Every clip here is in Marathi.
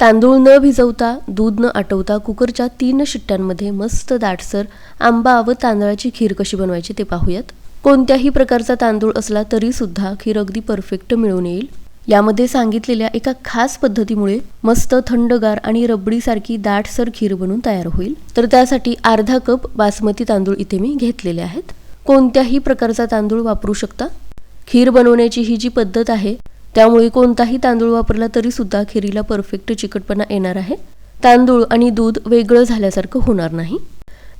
तांदूळ न भिजवता दूध न आटवता कुकरच्या तीन शिट्ट्यांमध्ये मस्त दाटसर आंबा व तांदळाची खीर कशी बनवायची ते पाहूयात. कोणत्याही प्रकारचा तांदूळ असला तरी सुद्धा खीर अगदी परफेक्ट मिळून येईल. यामध्ये सांगितलेल्या एका खास पद्धतीमुळे मस्त थंडगार आणि रबडीसारखी दाटसर खीर बनून तयार होईल. तर त्यासाठी अर्धा कप बासमती तांदूळ इथे मी घेतलेले आहेत. कोणत्याही प्रकारचा तांदूळ वापरू शकता. खीर बनवण्याची ही जी पद्धत आहे त्यामुळे कोणताही तांदूळ वापरला तरी सुद्धा खिरीला परफेक्ट चिकटपणा येणार आहे. तांदूळ आणि दूध वेगळं झाल्यासारखं होणार नाही.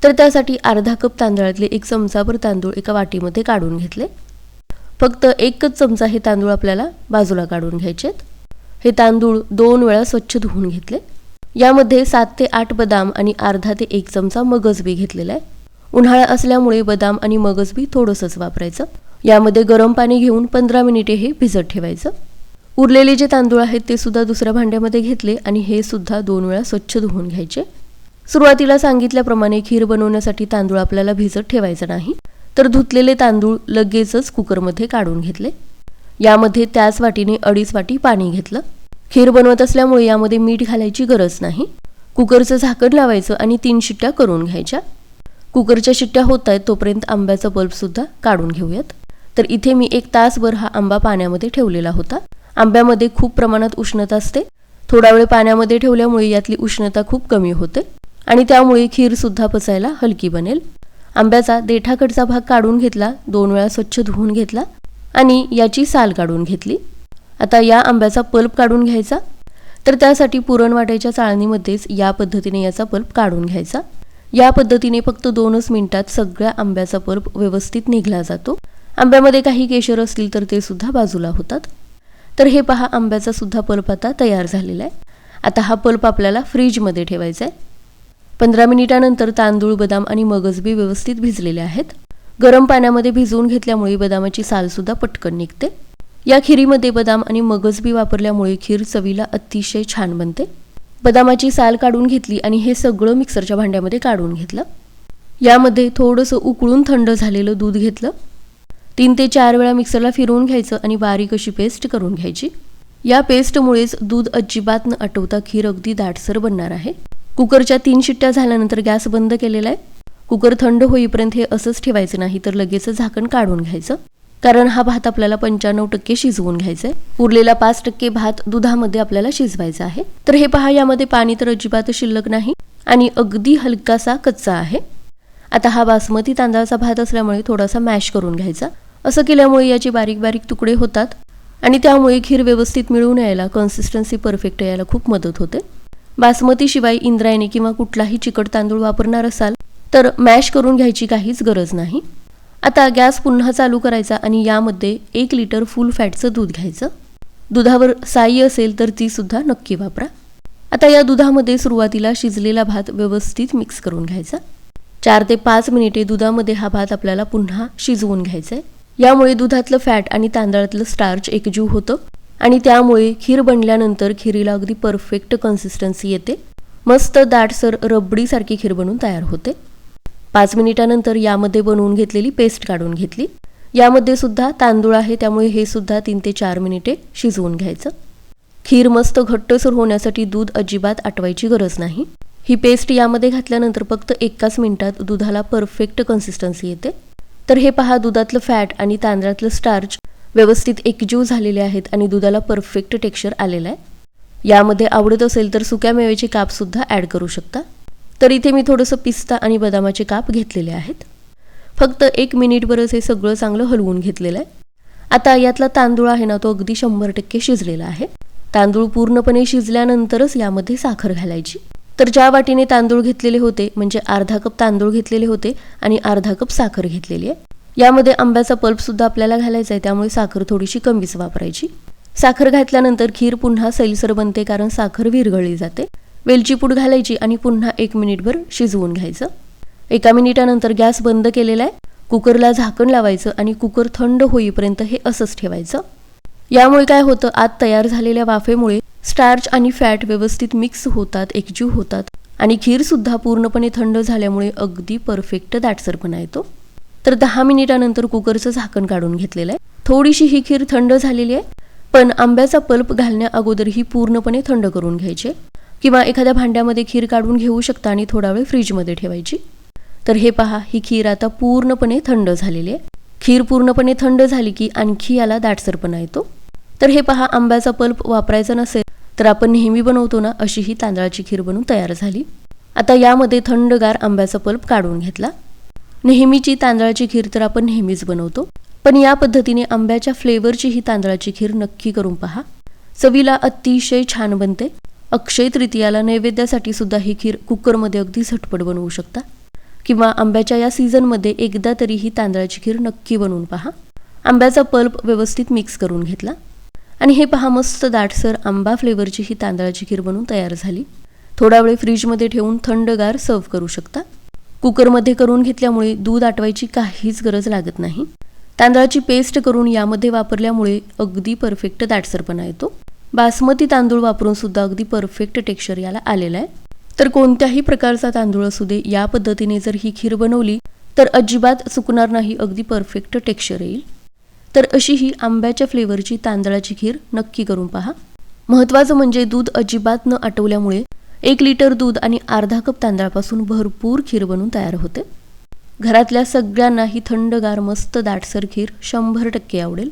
तर त्यासाठी अर्धा कप तांदळातले एक चमचाभर तांदूळ एका वाटीमध्ये काढून घेतले. फक्त एकच चमचा हे तांदूळ आपल्याला बाजूला काढून घ्यायचेत. हे तांदूळ दोन वेळा स्वच्छ धुवून घेतले. यामध्ये सात ते आठ बदाम आणि अर्धा ते एक चमचा मगज बी घेतलेला आहे. उन्हाळा असल्यामुळे बदाम आणि मगज बी थोडंसंच वापरायचं. यामध्ये गरम पाणी घेऊन पंधरा मिनिटे हे भिजत ठेवायचं. उरलेले जे तांदूळ आहेत ते सुद्धा दुसऱ्या भांड्यामध्ये घेतले आणि हे सुद्धा दोन वेळा स्वच्छ धुवून घ्यायचे. सुरुवातीला सांगितल्याप्रमाणे खीर बनवण्यासाठी तांदूळ आपल्याला भिजत ठेवायचा नाही तर धुतलेले तांदूळ लगेचच कुकरमध्ये काढून घेतले. यामध्ये त्याच वाटीने अडीच वाटी पाणी घेतलं. खीर बनवत असल्यामुळे यामध्ये मीठ घालायची गरज नाही. कुकरचं झाकण लावायचं आणि तीन शिट्ट्या करून घ्यायच्या. कुकरच्या शिट्ट्या होत आहेत तोपर्यंत आंब्याचा बल्बसुद्धा काढून घेऊयात. तर इथे मी एक तासभर हा आंबा पाण्यामध्ये ठेवलेला होता. आंब्यामध्ये खूप प्रमाणात उष्णता असते. थोडा वेळ पाण्यामध्ये ठेवल्यामुळे यातली उष्णता खूप कमी होते आणि त्यामुळे खीरसुद्धा पचायला हलकी बनेल. आंब्याचा देठाकडचा भाग काढून घेतला दोन वेळा स्वच्छ धुवून घेतला आणि याची साल काढून घेतली. आता या आंब्याचा पल्प काढून घ्यायचा. तर त्यासाठी पुरणवाट्याच्या चाळणीमध्येच या पद्धतीने याचा पल्प काढून घ्यायचा. या पद्धतीने फक्त दोनच मिनिटात सगळ्या आंब्याचा पल्प व्यवस्थित निघला जातो. आंब्यामध्ये काही केशर असतील तर ते सुद्धा बाजूला होतात. तर हे पहा आंब्याचा सुद्धा पल्प आता तयार झालेला आहे. आता हा पल्प आपल्याला फ्रीजमध्ये ठेवायचा आहे. पंधरा मिनिटानंतर तांदूळ बदाम आणि मगजबी व्यवस्थित भिजलेले आहेत. गरम पाण्यामध्ये भिजवून घेतल्यामुळे बदामाची सालसुद्धा पटकन निघते. या खिरीमध्ये बदाम आणि मगजबी वापरल्यामुळे खीर चवीला अतिशय छान बनते. बदामाची साल काढून घेतली आणि हे सगळं मिक्सरच्या भांड्यामध्ये काढून घेतलं. यामध्ये थोडंसं उकळून थंड झालेलं दूध घेतलं. तीन ते चार वेळा मिक्सरला फिरवून घ्यायचं आणि बारीक अशी पेस्ट करून घ्यायची? या पेस्टमुळेच दूध अजिबात न आटवता खीर अगदी दाटसर बनणार आहे. कुकरच्या तीन शिट्ट्या झाल्यानंतर गॅस बंद केलेला आहे. कुकर थंड होईपर्यंत हे असंच ठेवायचं नाही तर लगेच झाकण काढून घ्यायचं. कारण हा भात आपल्याला पंच्याण्णव टक्के शिजवून घ्यायचा आहे उरलेला पाच टक्के भात दुधामध्ये आपल्याला शिजवायचा आहे. तर हे पहा यामध्ये पाणी तर अजिबात शिल्लक नाही आणि अगदी हलकासा कच्चा आहे. आता हा बासमती तांदळाचा भात असल्यामुळे थोडासा मॅश करून घ्यायचा. असं केल्यामुळे याचे बारीक बारीक तुकडे होतात आणि त्यामुळे खीर व्यवस्थित मिळून यायला कन्सिस्टन्सी परफेक्ट यायला खूप मदत होते. बासमतीशिवाय इंद्रायणी किंवा कुठलाही चिकट तांदूळ वापरणार असाल तर मॅश करून घ्यायची काहीच गरज नाही. आता गॅस पुन्हा चालू करायचा आणि यामध्ये एक लिटर फुल फॅटचं दूध घ्यायचं. दुधावर साई असेल तर ती सुद्धा नक्की वापरा. आता या दुधामध्ये सुरुवातीला शिजलेला भात व्यवस्थित मिक्स करून घ्यायचा. चार ते पाच मिनिटे दुधामध्ये हा भात आपल्याला पुन्हा शिजवून घ्यायचा आहे यामुळे दुधातलं फॅट आणि तांदळातलं स्टार्च एकजीव होतं आणि त्यामुळे खीर बनल्यानंतर खिरीला अगदी परफेक्ट कन्सिस्टन्सी येते. मस्त दाटसर रबडीसारखी खीर बनून तयार होते. पाच मिनिटानंतर यामध्ये बनवून घेतलेली पेस्ट काढून घेतली. यामध्ये सुद्धा तांदूळ आहे त्यामुळे हे सुद्धा तीन ते चार मिनिटे शिजवून घ्यायचं. खीर मस्त घट्टसर होण्यासाठी दूध अजिबात आटवायची गरज नाही. ही पेस्ट यामध्ये घातल्यानंतर फक्त एकाच मिनिटात दुधाला परफेक्ट कन्सिस्टन्सी येते. तर हे पहा दुधातलं फॅट आणि तांदळातलं स्टार्च व्यवस्थित एकजीव झालेले आहेत आणि दुधाला परफेक्ट टेक्स्चर आलेलं आहे. यामध्ये आवडत असेल तर सुक्या मेवेचे कापसुद्धा ॲड करू शकता. तर इथे मी थोडंसं पिस्ता आणि बदामाचे काप घेतलेले आहेत. फक्त एक मिनिटभरच हे सगळं चांगलं हलवून घेतलेलं आहे. आता यातला तांदूळ आहे ना तो अगदी शंभर टक्के शिजलेला आहे. तांदूळ पूर्णपणे शिजल्यानंतरच यामध्ये साखर घालायची. तर ज्या वाटीने तांदूळ घेतलेले होते म्हणजे अर्धा कप तांदूळ घेतलेले होते आणि अर्धा कप साखर घेतलेली आहे. यामध्ये आंब्याचा पल्प सुद्धा आपल्याला घालायचा आहे त्यामुळे साखर थोडीशी कमीच वापरायची. साखर घातल्यानंतर खीर पुन्हा सैलसर बनते कारण साखर विरघळली जाते. वेलची पूड घालायची आणि पुन्हा एक मिनिटभर शिजवून घ्यायचं. एका मिनिटानंतर गॅस बंद केलेला आहे. कुकरला झाकण लावायचं आणि कुकर थंड होईपर्यंत हे असंच ठेवायचं. यामुळे काय होतं आत तयार झालेल्या वाफेमुळे स्टार्च आणि फॅट व्यवस्थित मिक्स होतात एकजीव होतात आणि खीर सुद्धा पूर्णपणे थंड झाल्यामुळे अगदी परफेक्ट दाटसरपणा येतो तर दहा मिनिटानंतर कुकरचं झाकण काढून घेतलेलं आहे. थोडीशी ही खीर थंड झालेली आहे पण आंब्याचा पल्प घालण्या अगोदर ही पूर्णपणे थंड करून घ्यायचे. किंवा एखाद्या भांड्यामध्ये खीर काढून घेऊ शकता आणि थोडा वेळ फ्रीजमध्ये ठेवायची. तर हे पहा ही खीर आता पूर्णपणे थंड झालेली आहे. खीर पूर्णपणे थंड झाली की आणखी याला दाटसरपणा येतो तर हे पहा आंब्याचा पल्प वापरायचा नसेल तर आपण नेहमी बनवतो ना अशी ही तांदळाची खीर बनवून तयार झाली. आता यामध्ये थंडगार आंब्याचा पल्प काढून घेतला. नेहमीची तांदळाची खीर तर आपण नेहमीच बनवतो. पण या पद्धतीने आंब्याच्या फ्लेवरची ही तांदळाची खीर नक्की करून पहा. चवीला अतिशय छान बनते. अक्षय तृतीयाला नैवेद्यासाठी सुद्धा ही खीर कुकरमध्ये अगदी झटपट बनवू शकता. किंवा आंब्याच्या या सीझनमध्ये एकदा तरी ही तांदळाची खीर नक्की बनवून पहा. आंब्याचा पल्प व्यवस्थित मिक्स करून घेतला. आणि हे पहा मस्त दाटसर आंबा फ्लेवरची ही तांदळाची खीर बनवून तयार झाली. थोडा वेळ फ्रीजमध्ये ठेवून थंडगार सर्व करू शकता. कुकरमध्ये करून घेतल्यामुळे दूध आटवायची काहीच गरज लागत नाही. तांदळाची पेस्ट करून यामध्ये वापरल्यामुळे अगदी परफेक्ट दाटसरपणा येतो. बासमती तांदूळ वापरून सुद्धा अगदी परफेक्ट टेक्स्चर याला आलेला आहे. तर कोणत्याही प्रकारचा तांदूळ असू दे या पद्धतीने जर ही खीर बनवली तर अजिबात चुकणार नाही अगदी परफेक्ट टेक्स्चर येईल. तर अशी ही आंब्याच्या फ्लेवरची तांदळाची खीर नक्की करून पहा. महत्त्वाचं म्हणजे दूध अजिबात न आटवल्यामुळे एक लिटर दूध आणि अर्धा कप तांदळापासून भरपूर खीर बनून तयार होते. घरातल्या सगळ्यांना ही थंडगार मस्त दाटसर खीर शंभर टक्के आवडेल.